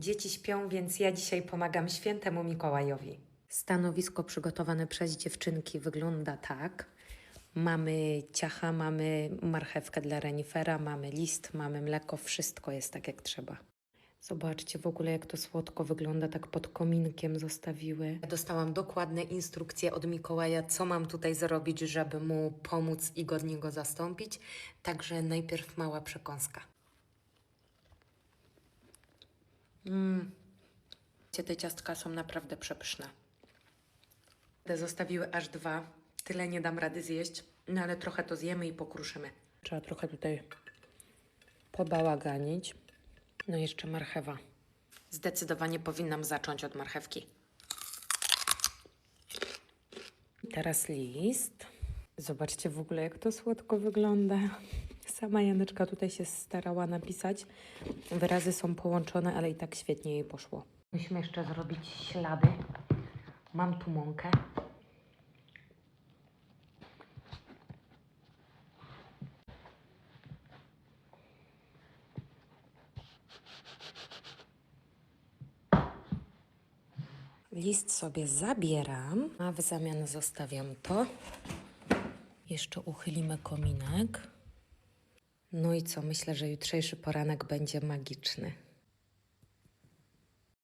Dzieci śpią, więc ja dzisiaj pomagam świętemu Mikołajowi. Stanowisko przygotowane przez dziewczynki wygląda tak. Mamy ciacha, mamy marchewkę dla renifera, mamy list, mamy mleko, wszystko jest tak jak trzeba. Zobaczcie w ogóle, jak to słodko wygląda, tak pod kominkiem zostawiły. Dostałam dokładne instrukcje od Mikołaja, co mam tutaj zrobić, żeby mu pomóc i godnie go zastąpić. Także najpierw mała przekąska. Mmm. Te ciastka są naprawdę przepyszne. Te zostawiły aż dwa. Tyle nie dam rady zjeść, no ale trochę to zjemy i pokruszymy. Trzeba trochę tutaj pobałaganić. No i jeszcze marchewa. Zdecydowanie powinnam zacząć od marchewki. Teraz list. Zobaczcie w ogóle, jak to słodko wygląda. Sama Janeczka tutaj się starała napisać. Wyrazy są połączone, ale i tak świetnie jej poszło. Musimy jeszcze zrobić ślady. Mam tu mąkę. List sobie zabieram, a w zamian zostawiam to. Jeszcze uchylimy kominek. No i co? Myślę, że jutrzejszy poranek będzie magiczny.